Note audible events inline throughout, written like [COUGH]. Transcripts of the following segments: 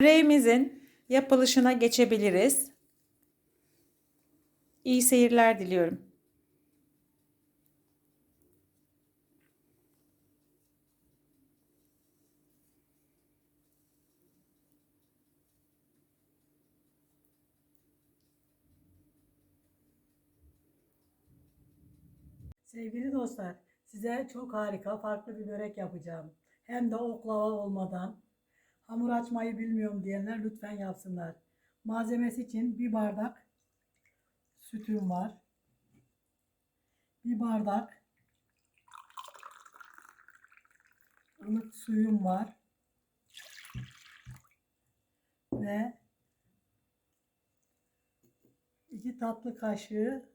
Böreğimizin yapılışına geçebiliriz. İyi seyirler diliyorum. Sevgili dostlar, size çok harika farklı bir börek yapacağım. Hem de oklava olmadan. Hamur açmayı bilmiyorum diyenler lütfen yapsınlar. Malzemesi için bir bardak sütüm var. Bir bardak ılık suyum var. Ve iki tatlı kaşığı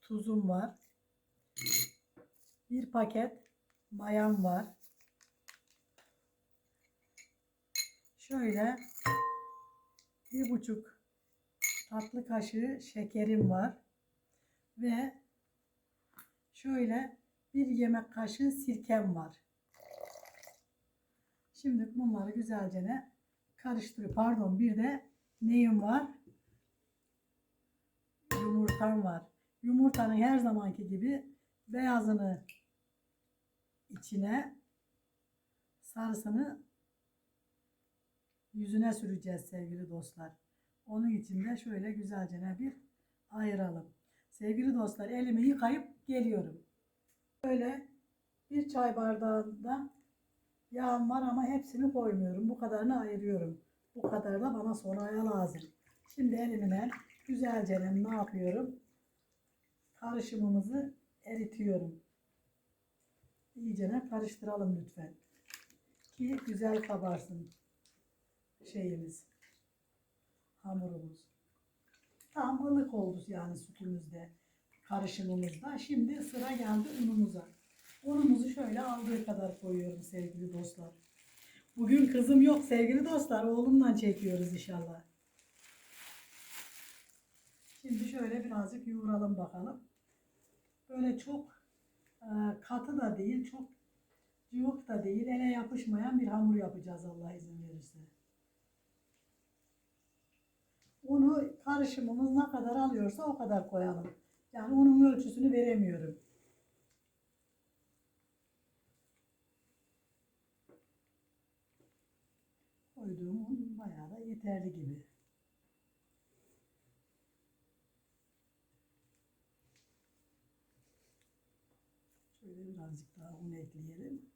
tuzum var. Bir paket mayam var. Şöyle bir buçuk tatlı kaşığı şekerim var. Ve şöyle bir yemek kaşığı sirkem var. Şimdi bunları güzelce ne karıştırıp pardon bir de neyim var? Yumurtam var. Yumurtanın her zamanki gibi beyazını içine sarısını yüzüne süreceğiz sevgili dostlar. Onun için de şöyle güzelce bir ayıralım. Sevgili dostlar elimi yıkayıp geliyorum. Böyle bir çay bardağında yağım var ama hepsini koymuyorum. Bu kadarını ayırıyorum. Bu kadar da bana sonraya lazım. Şimdi elimle güzelce ne yapıyorum? Karışımımızı eritiyorum. İyicene karıştıralım lütfen. Ki güzel kabarsın şeyimiz. Hamurumuz. Tam ılık oldu yani sütümüzde. Karışımımızda. Şimdi sıra geldi unumuza. Unumuzu şöyle aldığı kadar koyuyorum sevgili dostlar. Bugün kızım yok sevgili dostlar. Oğlumla çekiyoruz inşallah. Şimdi şöyle birazcık yoğuralım bakalım. Böyle çok e, katı da değil, çok cıvık da değil, ele yapışmayan bir hamur yapacağız Allah izin verirse. Unu karışımımız ne kadar alıyorsa o kadar koyalım. Yani unun ölçüsünü veremiyorum. Koyduğum un bayağı da yeterli gibi. Şöyle birazcık daha un ekleyelim.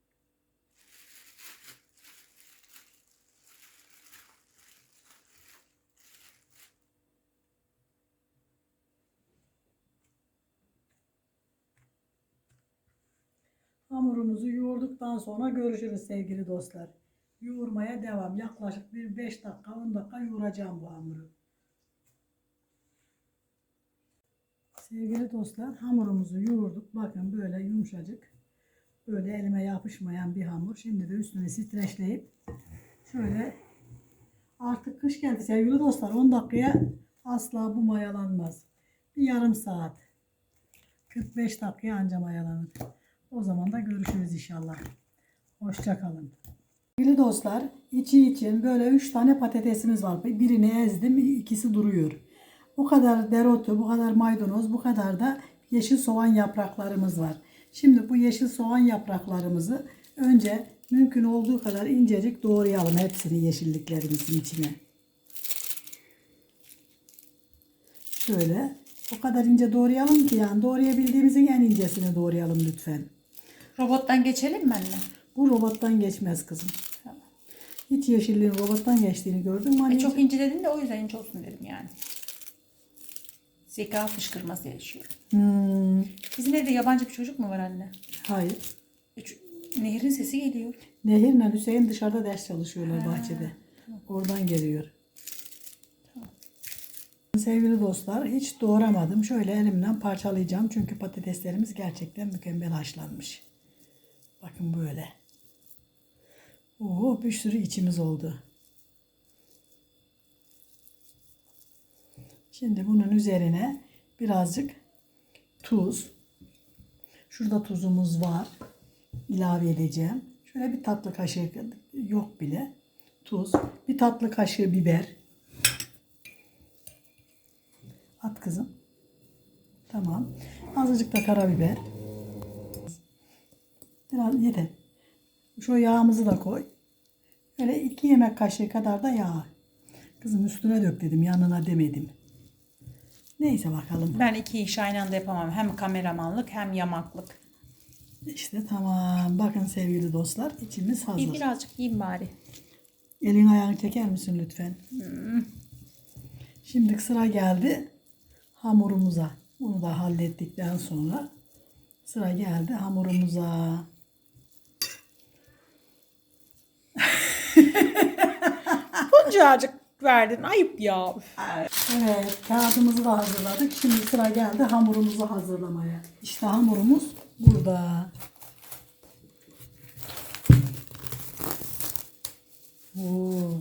Hamurumuzu yoğurduktan sonra görüşürüz sevgili dostlar. Yoğurmaya devam. Yaklaşık bir 5 dakika 10 dakika yoğuracağım bu hamuru. Sevgili dostlar hamurumuzu yoğurduk. Bakın böyle yumuşacık. Böyle elime yapışmayan bir hamur. Şimdi de üstüne streçleyip şöyle artık kış geldi sevgili dostlar. 10 dakikaya asla bu mayalanmaz. Bir yarım saat. 45 dakikaya anca mayalanır. O zaman da görüşürüz inşallah. Hoşçakalın. Sevgili dostlar, içi için böyle 3 tane patatesimiz var. Birini ezdim, ikisi duruyor. Bu kadar dereotu, bu kadar maydanoz, bu kadar da yeşil soğan yapraklarımız var. Şimdi bu yeşil soğan yapraklarımızı önce mümkün olduğu kadar incecik doğrayalım hepsini yeşilliklerimizin içine. Şöyle o kadar ince doğrayalım ki yani doğrayabildiğimizin en incesini doğrayalım lütfen. Robottan geçelim mi anne? Bu robottan geçmez kızım. Hiç yeşilliğin robottan geçtiğini gördün mü? E, anneciğim? çok ince dedin de o yüzden ince olsun dedim yani. Zeka fışkırması yaşıyor. Hmm, Bizim evde yabancı bir çocuk mu var anne? hayır. Üç, nehrin sesi geliyor. Nehirle Hüseyin dışarıda ders çalışıyorlar bahçede. Oradan geliyor. Sevgili dostlar hiç doğramadım. Şöyle elimle parçalayacağım. Çünkü patateslerimiz gerçekten mükemmel haşlanmış. Bakın böyle. Oo, bir sürü içimiz oldu. Şimdi bunun üzerine birazcık tuz. Şurada tuzumuz var. ilave edeceğim. Şöyle bir tatlı kaşığı yok bile. tuz, bir tatlı kaşığı biber. At kızım. Tamam. Azıcık da karabiber. Biraz yeter. Şu yağımızı da koy. Böyle iki yemek kaşığı kadar da yağ. Kızım üstüne dök dedim yanına demedim. Neyse bakalım. Ben iki iş aynı anda yapamam. Hem kameramanlık hem yamaklık. İşte tamam. Bakın sevgili dostlar içimiz Bir hazır. birazcık yiyeyim bari. Elin ayağını çeker misin lütfen? Şimdi sıra geldi hamurumuza. Bunu da hallettikten sonra sıra geldi hamurumuza. Buncacık verdin. Ayıp ya. Evet kağıdımızı da hazırladık. Şimdi sıra geldi hamurumuzu hazırlamaya. İşte hamurumuz burada. Oo.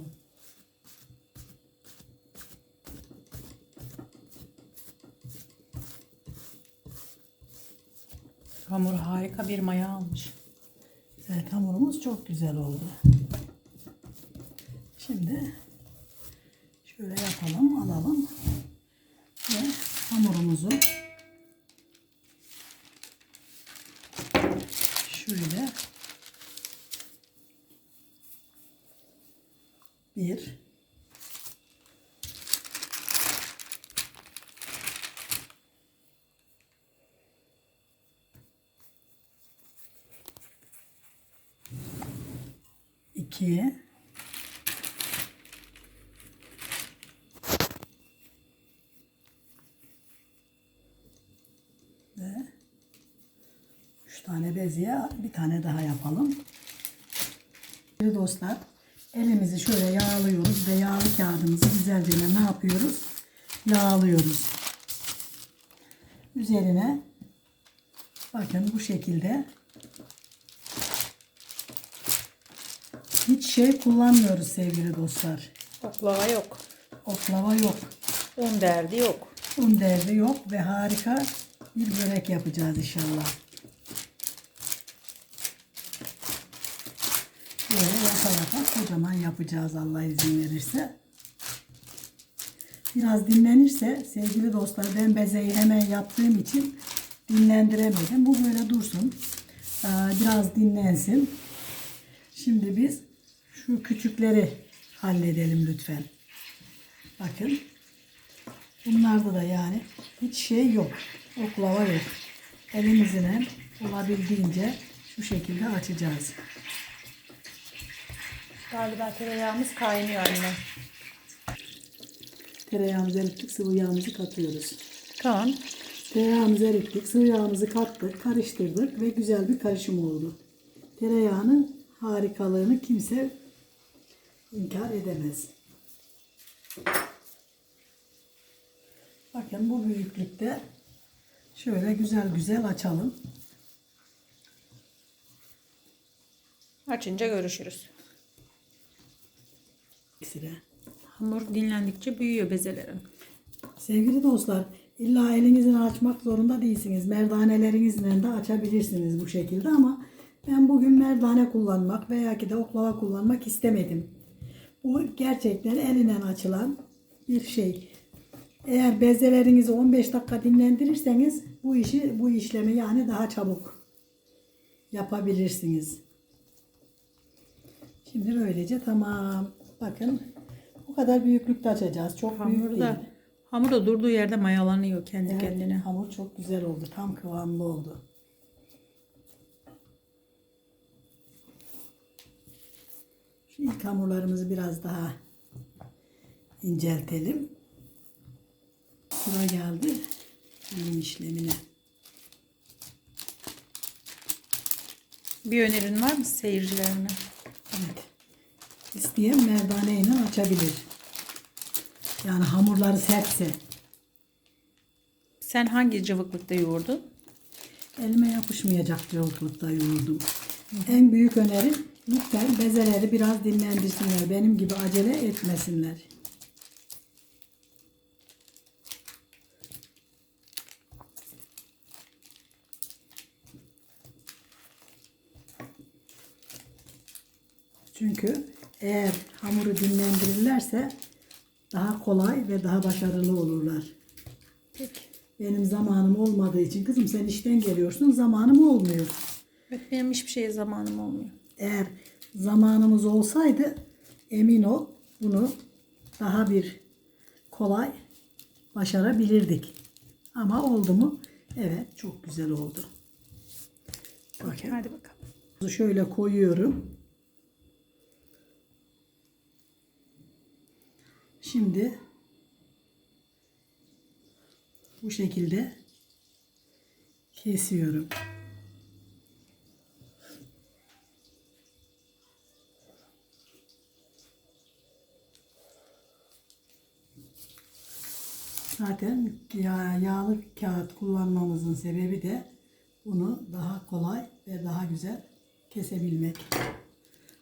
Hamur harika bir maya almış. Evet hamurumuz çok güzel oldu. Şimdi şöyle yapalım, alalım ve hamurumuzu şöyle bir iki ve üç tane beziye bir tane daha yapalım. Sevgili dostlar elimizi şöyle yağlıyoruz ve yağlı kağıdımızı güzelce ne yapıyoruz? Yağlıyoruz. Üzerine bakın bu şekilde hiç şey kullanmıyoruz sevgili dostlar. Oklava yok. Oklava yok. Un derdi yok. Un derdi yok ve harika bir börek yapacağız inşallah. Kocaman yapacağız Allah izin verirse. Biraz dinlenirse sevgili dostlar ben bezeyi hemen yaptığım için dinlendiremedim. Bu böyle dursun. Ee, Biraz dinlensin. Şimdi biz şu küçükleri halledelim lütfen. Bakın. Bunlarda da yani hiç şey yok. Oklava yok. Elimizle olabildiğince şu şekilde açacağız. Galiba tereyağımız kaynıyor anne. Tereyağımızı erittik, sıvı yağımızı katıyoruz. Tamam. Tereyağımızı erittik, sıvı yağımızı kattık, karıştırdık ve güzel bir karışım oldu. Tereyağının harikalığını kimse inkar edemez. Bakın bu büyüklükte şöyle güzel güzel açalım. Açınca görüşürüz. Sıra. Hamur dinlendikçe büyüyor bezelerin. Sevgili dostlar, illa elinizle açmak zorunda değilsiniz. Merdanelerinizle de açabilirsiniz bu şekilde ama ben bugün merdane kullanmak veya ki de oklava kullanmak istemedim. Bu gerçekten elinden açılan bir şey. Eğer bezelerinizi 15 dakika dinlendirirseniz bu işi, bu işlemi yani daha çabuk yapabilirsiniz. Şimdi böylece tamam. Bakın bu kadar büyüklükte açacağız. Çok büyük Hamur değil. da, hamur da durduğu yerde mayalanıyor kendi Evet, kendine. hamur çok güzel oldu. Tam kıvamlı oldu. Şu ilk hamurlarımızı biraz daha inceltelim. Sıra geldi bunun işlemine. Bir önerin var mı seyircilerine? Evet. İsteyen merdane ile açabilir. Yani hamurları sertse. Sen hangi cıvıklıkta yoğurdun? Elime yapışmayacak yoğurtlukta yoğurdum. En büyük önerim lütfen bezeleri biraz dinlendirsinler. Benim gibi acele etmesinler. Çünkü eğer hamuru dinlendirirlerse daha kolay ve daha başarılı olurlar. Peki. Benim zamanım olmadığı için kızım sen işten geliyorsun zamanım olmuyor. Evet, benim hiçbir şeye zamanım olmuyor. Eğer zamanımız olsaydı emin ol bunu daha bir kolay başarabilirdik. Ama oldu mu? Evet çok güzel oldu. Bakın. Hadi bakalım. Şöyle koyuyorum. Şimdi bu şekilde kesiyorum. Zaten yağ, yağlı kağıt kullanmamızın sebebi de bunu daha kolay ve daha güzel kesebilmek.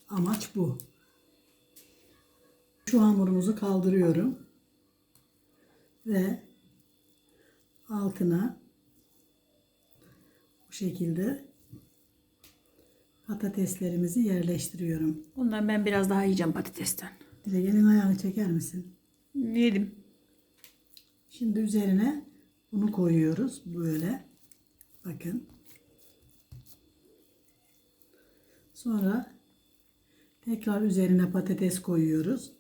Amaç bu. Şu hamurumuzu kaldırıyorum. Ve altına bu şekilde patateslerimizi yerleştiriyorum. Bundan ben biraz daha yiyeceğim patatesten. Dile gelin ayağını çeker misin? Yedim. Şimdi üzerine bunu koyuyoruz böyle. Bakın. Sonra tekrar üzerine patates koyuyoruz.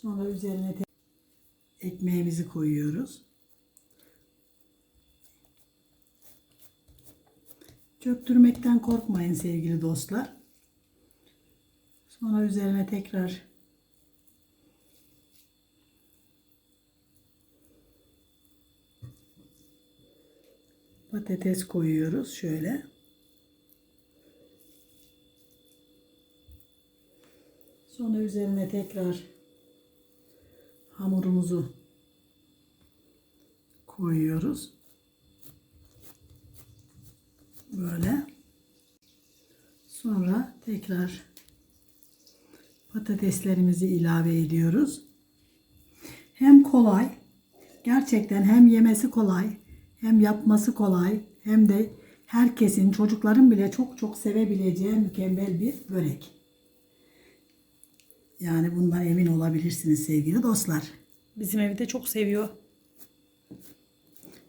Sonra üzerine ekmeğimizi koyuyoruz. Çöktürmekten korkmayın sevgili dostlar. Sonra üzerine tekrar patates koyuyoruz şöyle. Sonra üzerine tekrar hamurumuzu koyuyoruz. Böyle. Sonra tekrar patateslerimizi ilave ediyoruz. Hem kolay, gerçekten hem yemesi kolay, hem yapması kolay, hem de herkesin, çocukların bile çok çok sevebileceği mükemmel bir börek. Yani bundan emin olabilirsiniz sevgili dostlar. Bizim evde çok seviyor.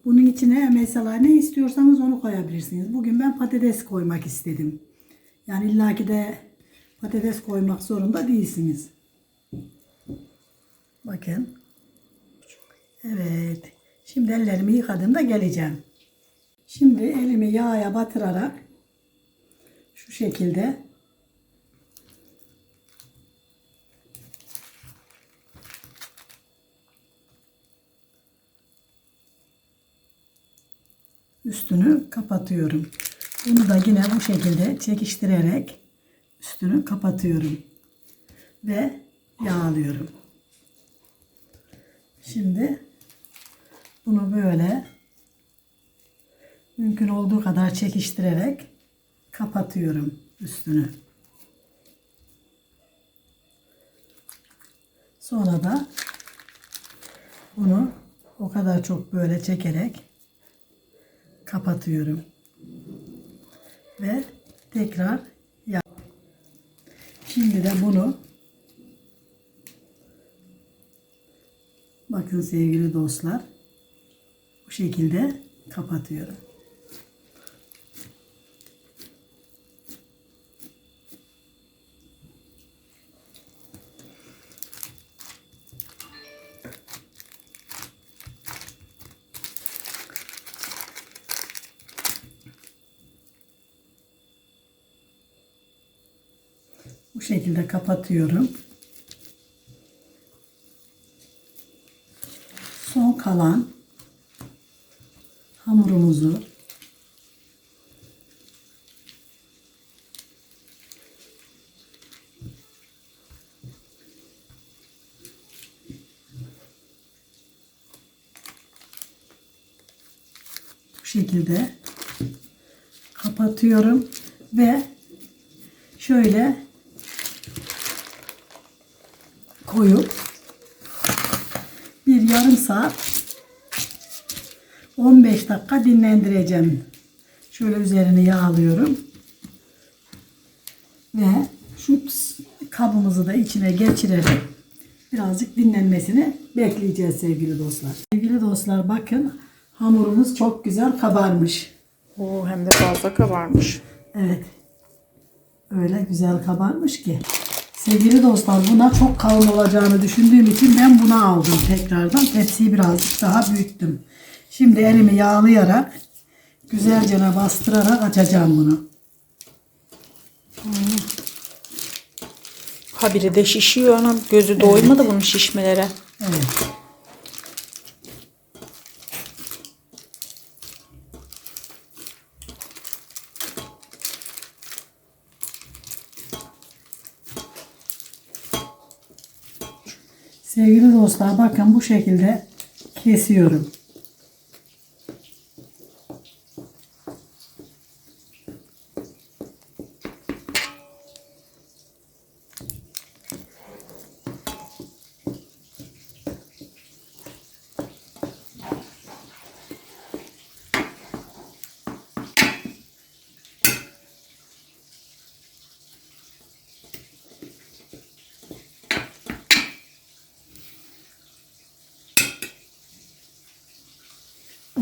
Bunun içine mesela ne istiyorsanız onu koyabilirsiniz. Bugün ben patates koymak istedim. Yani illaki de patates koymak zorunda değilsiniz. Bakın. Evet. Şimdi ellerimi yıkadığımda geleceğim. Şimdi elimi yağa batırarak şu şekilde üstünü kapatıyorum. Bunu da yine bu şekilde çekiştirerek üstünü kapatıyorum. Ve yağlıyorum. Şimdi bunu böyle mümkün olduğu kadar çekiştirerek kapatıyorum üstünü. Sonra da bunu o kadar çok böyle çekerek kapatıyorum. Ve tekrar yap. Şimdi de bunu bakın sevgili dostlar bu şekilde kapatıyorum. Bu şekilde kapatıyorum. Son kalan hamurumuzu bu şekilde kapatıyorum ve şöyle koyup yarım saat 15 dakika dinlendireceğim. Şöyle üzerine yağlıyorum. Ve şu kabımızı da içine geçirerek birazcık dinlenmesini bekleyeceğiz sevgili dostlar. Sevgili dostlar bakın hamurumuz çok güzel kabarmış. Oo, hem de fazla kabarmış. Evet. Öyle güzel kabarmış ki. Sevgili dostlar buna çok kalın olacağını düşündüğüm için ben bunu aldım tekrardan. Tepsiyi birazcık daha büyüttüm. Şimdi elimi yağlayarak güzelce bastırarak açacağım bunu. Habire de şişiyor anam. Gözü doymadı bunun şişmelere. Evet. Sevgili dostlar bakın bu şekilde kesiyorum.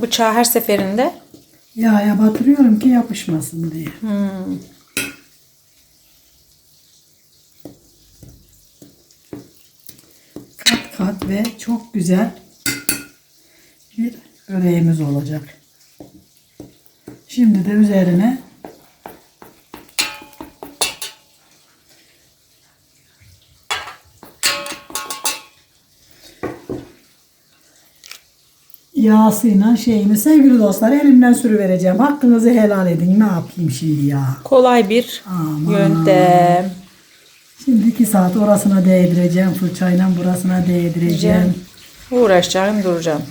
Bıçağı her seferinde Yağa batırıyorum ki yapışmasın diye. Kat kat ve çok güzel bir böreğimiz olacak. Şimdi de üzerine yağsıyla şeyini sevgili dostlar elimden sürüvereceğim. Hakkınızı helal edin. Ne yapayım şimdi ya? kolay bir Aman. yöntem. Şimdi iki saat orasına değdireceğim. Fırçayla burasına değdireceğim. Uğraşacağım duracağım.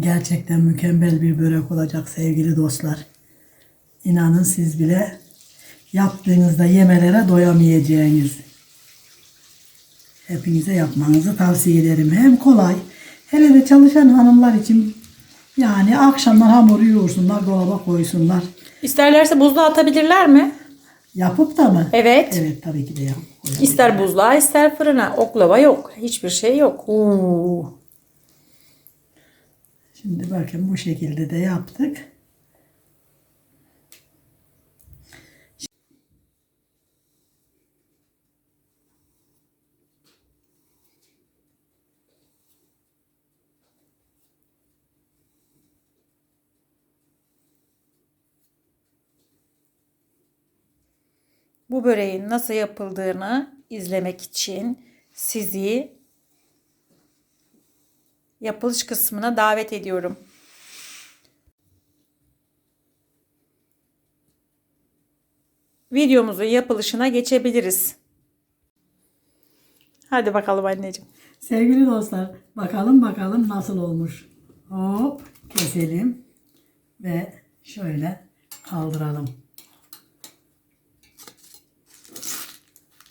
Gerçekten mükemmel bir börek olacak sevgili dostlar. İnanın siz bile yaptığınızda yemelere doyamayacağınız. Hepinize yapmanızı tavsiye ederim. Hem kolay, hele de çalışan hanımlar için yani akşamlar hamuru yoğursunlar, dolaba koysunlar. İsterlerse buzluğa atabilirler mi? Yapıp da mı? Evet. Evet tabii ki de yap. İster buzluğa ister fırına. Oklava yok. Hiçbir şey yok. Oo. Şimdi bakın bu şekilde de yaptık. Bu böreğin nasıl yapıldığını izlemek için sizi yapılış kısmına davet ediyorum. Videomuzun yapılışına geçebiliriz. Hadi bakalım anneciğim. Sevgili dostlar bakalım bakalım nasıl olmuş. Hop keselim ve şöyle kaldıralım.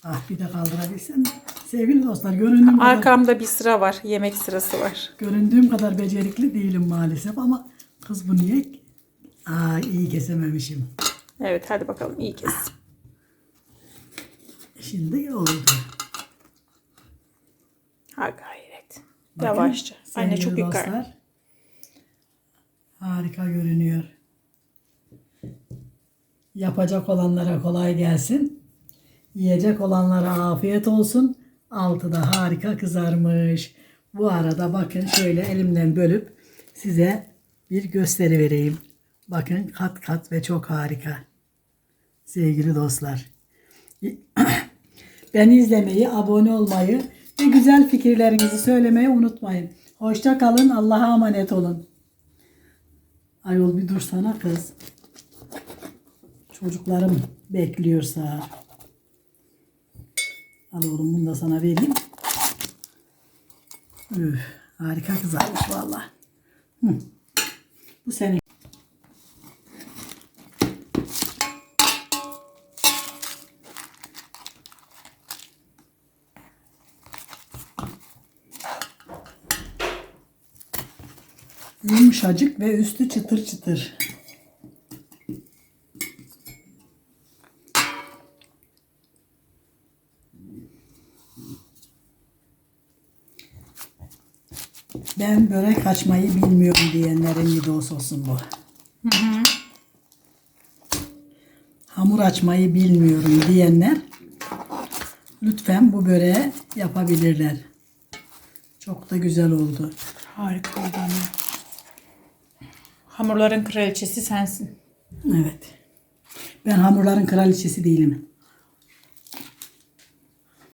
Ah bir de kaldırabilsem. Sevgili dostlar göründüğüm kadar, Arkamda bir sıra var. Yemek sırası var. göründüğüm kadar becerikli değilim maalesef ama kız bu niye? Aa iyi kesememişim. Evet hadi bakalım iyi kes. Şimdi oldu. Ha gayret. Bakın, Yavaşça. Anne sevgili çok yukarı. dostlar, Harika görünüyor. Yapacak olanlara kolay gelsin. Yiyecek olanlara afiyet olsun. Altı da harika kızarmış. Bu arada bakın şöyle elimden bölüp size bir gösteri vereyim. Bakın kat kat ve çok harika. Sevgili dostlar. [CLEARS THROAT] Beni izlemeyi, abone olmayı ve güzel fikirlerinizi söylemeyi unutmayın. Hoşça kalın. Allah'a emanet olun. Ayol bir dursana kız. Çocuklarım bekliyorsa. Al oğlum bunu da sana vereyim. Üf, harika kızarmış valla. Bu senin. Yumuşacık ve üstü çıtır çıtır. Ben börek açmayı bilmiyorum diyenlerin videosu olsun bu. Hamur açmayı bilmiyorum diyenler lütfen bu böreği yapabilirler. Çok da güzel oldu. Harika oldu anne. Hamurların kraliçesi sensin. Evet. Ben hamurların kraliçesi değilim.